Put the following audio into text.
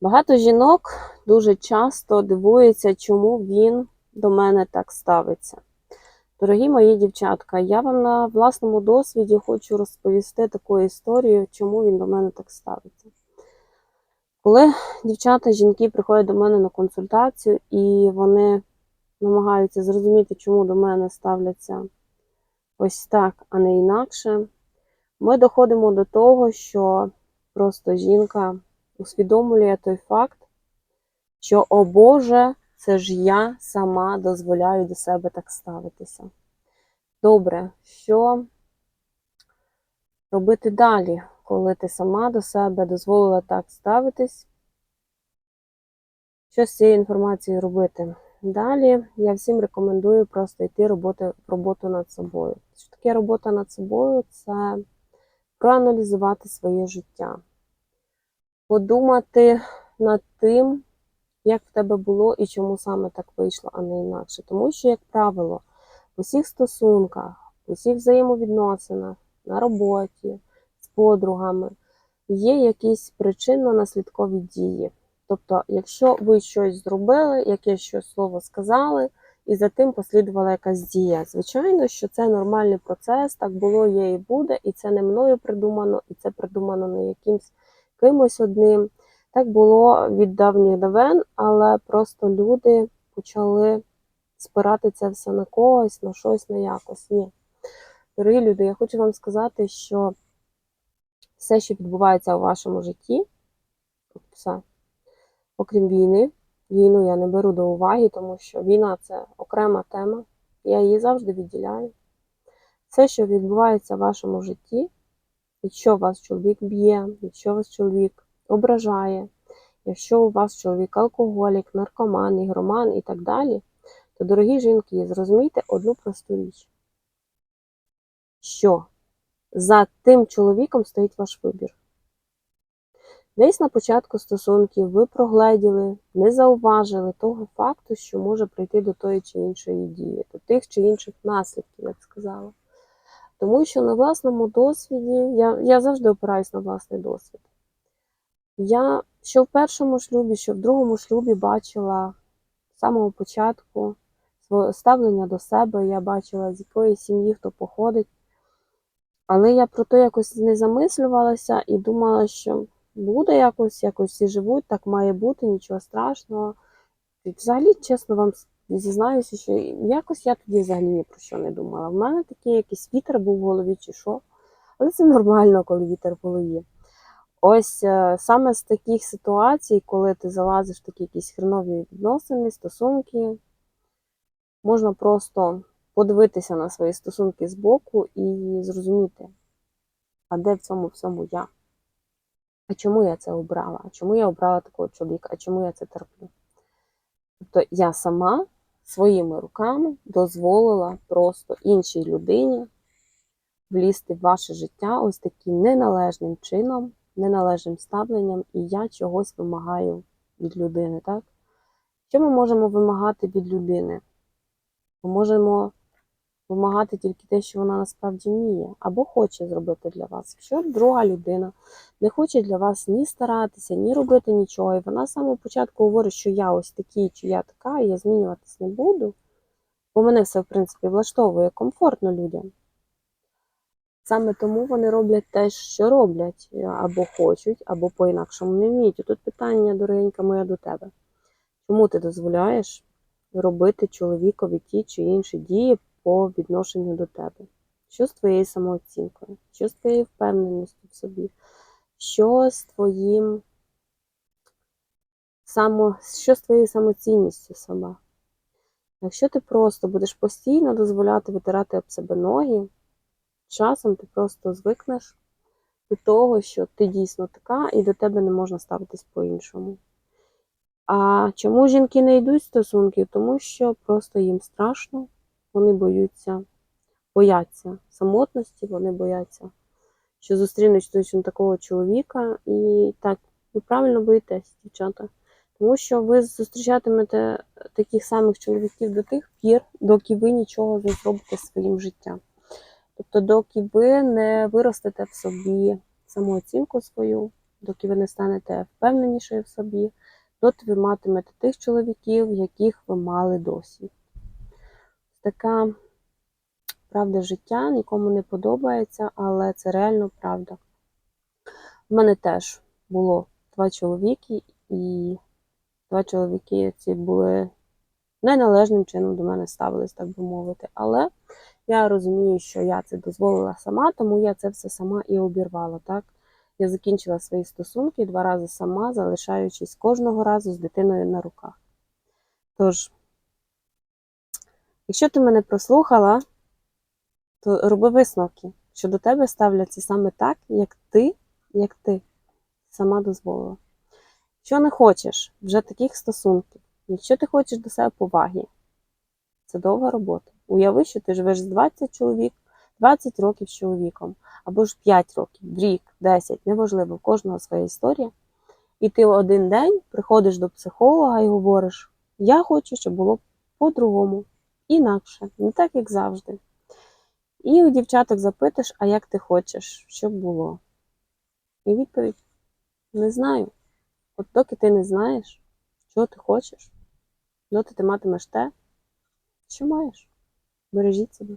Багато жінок дуже часто дивуються, чому він до мене так ставиться. Дорогі мої дівчатка, я вам на власному досвіді хочу розповісти таку історію, чому він до мене так ставиться. Коли дівчата, жінки приходять до мене на консультацію і вони намагаються зрозуміти, чому до мене ставляться ось так, а не інакше, ми доходимо до того, що просто жінка усвідомлює той факт, що, о Боже, це ж я сама дозволяю до себе так ставитися. Добре, що робити далі, коли ти сама до себе дозволила так ставитись? Що з цією інформацією робити? Далі я всім рекомендую просто йти роботи, роботу над собою. Що таке робота над собою? Це проаналізувати своє життя, подумати над тим, як в тебе було і чому саме так вийшло, а не інакше. Тому що, як правило, в усіх стосунках, в усіх взаємовідносинах, на роботі, з подругами є якісь причинно-наслідкові дії. Тобто, якщо ви щось зробили, якесь щось слово сказали, і за тим послідувала якась дія. Звичайно, що це нормальний процес, так було, є і буде, і це не мною придумано, і це придумано не якимсь кимось одним. Так було від давніх давен, але просто люди почали спирати це все на когось, на щось, на якось. Ні. Дорогі люди, я хочу вам сказати, що все, що відбувається у вашому житті, все, окрім війни, війну я не беру до уваги, тому що війна це окрема тема, я її завжди відділяю. Все, що відбувається в вашому житті, якщо вас чоловік б'є, якщо вас чоловік ображає, якщо у вас чоловік алкоголік, наркоман, ігроман і так далі, то, дорогі жінки, зрозумійте одну просту річ, що за тим чоловіком стоїть ваш вибір. Десь на початку стосунків ви прогледіли, не зауважили того факту, що може прийти до тої чи іншої дії, до тих чи інших наслідків, як сказала. Тому що на власному досвіді, я, я завжди опираюсь на власний досвід. Я що в першому шлюбі, що в другому шлюбі бачила з самого початку ставлення до себе, я бачила, з якої сім'ї хто походить. Але я про то якось не замислювалася і думала, що буде якось, якось всі живуть, так має бути, нічого страшного. І взагалі, чесно вам зізнаюся, що якось я тоді взагалі ні про що не думала. В мене такий якийсь вітер був в голові чи що. Але це нормально, коли вітер в голові. Ось е, саме з таких ситуацій, коли ти залазиш в такі якісь хренові відносини, стосунки, можна просто подивитися на свої стосунки збоку і зрозуміти, а де в цьому всьому я? А чому я це обрала? А чому я обрала такого чоловіка? А чому я це терплю? Тобто я сама своїми руками дозволила просто іншій людині влізти в ваше життя ось таким неналежним чином, неналежним ставленням, і я чогось вимагаю від людини. так? Що ми можемо вимагати від людини? Ми можемо вимагати тільки те, що вона насправді вміє, або хоче зробити для вас. Якщо друга людина не хоче для вас ні старатися, ні робити нічого, і вона з самого початку говорить, що я ось такий, чи я така, і я змінюватись не буду, бо мене все, в принципі, влаштовує комфортно людям. Саме тому вони роблять те, що роблять, або хочуть, або по-інакшому не вміють. І тут питання, дорогенька моя, до тебе. Чому ти дозволяєш робити чоловікові ті чи інші дії по відношенню до тебе? Що з твоєю самооцінкою? Що з твоєю впевненістю в собі? Що з твоїм само... що з твоєю самоцінністю сама? Якщо ти просто будеш постійно дозволяти витирати об себе ноги, часом ти просто звикнеш до того, що ти дійсно така, і до тебе не можна ставитись по-іншому. А чому жінки не йдуть в стосунки? Тому що просто їм страшно, вони боються, бояться самотності, вони бояться, що зустрінуть точно такого чоловіка. І так, ви правильно боїтесь, дівчата. Тому що ви зустрічатимете таких самих чоловіків до тих пір, доки ви нічого не зробите своїм життям. Тобто, доки ви не виростете в собі самооцінку свою, доки ви не станете впевненішою в собі, доти ви матимете тих чоловіків, яких ви мали досі. Така правда життя нікому не подобається, але це реально правда. У мене теж було два чоловіки, і два чоловіки ці були неналежним чином до мене ставились, так би мовити. Але я розумію, що я це дозволила сама, тому я це все сама і обірвала. Так? Я закінчила свої стосунки два рази сама, залишаючись кожного разу з дитиною на руках. Тож, якщо ти мене прослухала, то роби висновки, що до тебе ставляться саме так, як ти, як ти сама дозволила. Якщо не хочеш вже таких стосунків, якщо ти хочеш до себе поваги, це довга робота. Уяви, що ти живеш з 20 чоловік, 20 років з чоловіком, або ж 5 років, рік, 10, неважливо, в кожного своя історія. І ти один день приходиш до психолога і говориш: Я хочу, щоб було по-другому, інакше, не так, як завжди. І у дівчаток запитаєш, а як ти хочеш, щоб було? І відповідь: не знаю. От доки ти не знаєш, чого ти хочеш, доти ти матимеш те, що маєш. Бережіть себе.